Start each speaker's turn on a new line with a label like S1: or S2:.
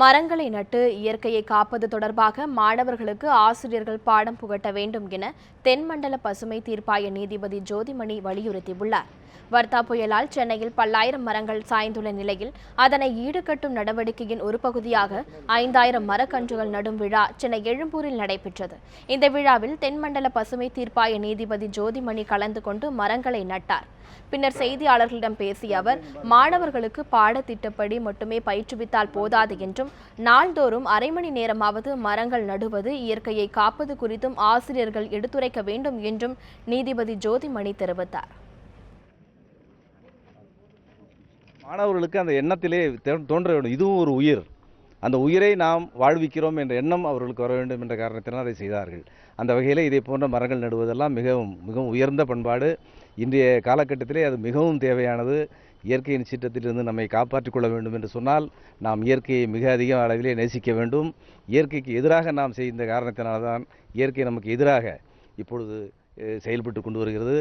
S1: மரங்களை நட்டு இயற்கையை காப்பது தொடர்பாக மாணவர்களுக்கு ஆசிரியர்கள் பாடம் புகட்ட வேண்டும் என தென்மண்டல பசுமை தீர்ப்பாய நீதிபதி ஜோதிமணி வலியுறுத்தியுள்ளார் வர்த்தா புயலால் சென்னையில் பல்லாயிரம் மரங்கள் சாய்ந்துள்ள நிலையில் அதனை ஈடுகட்டும் நடவடிக்கையின் ஒரு பகுதியாக ஐந்தாயிரம் மரக்கன்றுகள் நடும் விழா சென்னை எழும்பூரில் நடைபெற்றது இந்த விழாவில் தென்மண்டல பசுமை தீர்ப்பாய நீதிபதி ஜோதிமணி கலந்து கொண்டு மரங்களை நட்டார் பின்னர் செய்தியாளர்களிடம் பேசிய அவர் மாணவர்களுக்கு பாடத்திட்டப்படி மட்டுமே பயிற்றுவித்தால் போதாது என்றும் நாள்தோறும் அரை மணி நேரமாவது மரங்கள் நடுவது இயற்கையை காப்பது குறித்தும் ஆசிரியர்கள் எடுத்துரைக்க வேண்டும் என்றும் நீதிபதி ஜோதிமணி தெரிவித்தார்
S2: மாணவர்களுக்கு அந்த எண்ணத்திலே தோன்ற வேண்டும் இதுவும் ஒரு உயிர் அந்த உயிரை நாம் வாழ்விக்கிறோம் என்ற எண்ணம் அவர்களுக்கு வர வேண்டும் என்ற காரணத்தினால் அதை செய்தார்கள் அந்த வகையில் இதே போன்ற மரங்கள் நடுவதெல்லாம் மிகவும் மிகவும் உயர்ந்த பண்பாடு இன்றைய காலகட்டத்திலே அது மிகவும் தேவையானது இயற்கையின் சீற்றத்திலிருந்து நம்மை காப்பாற்றிக் கொள்ள வேண்டும் என்று சொன்னால் நாம் இயற்கையை மிக அதிக அளவிலே நேசிக்க வேண்டும் இயற்கைக்கு எதிராக நாம் செய்த காரணத்தினால்தான் இயற்கை நமக்கு எதிராக இப்பொழுது செயல்பட்டு கொண்டு வருகிறது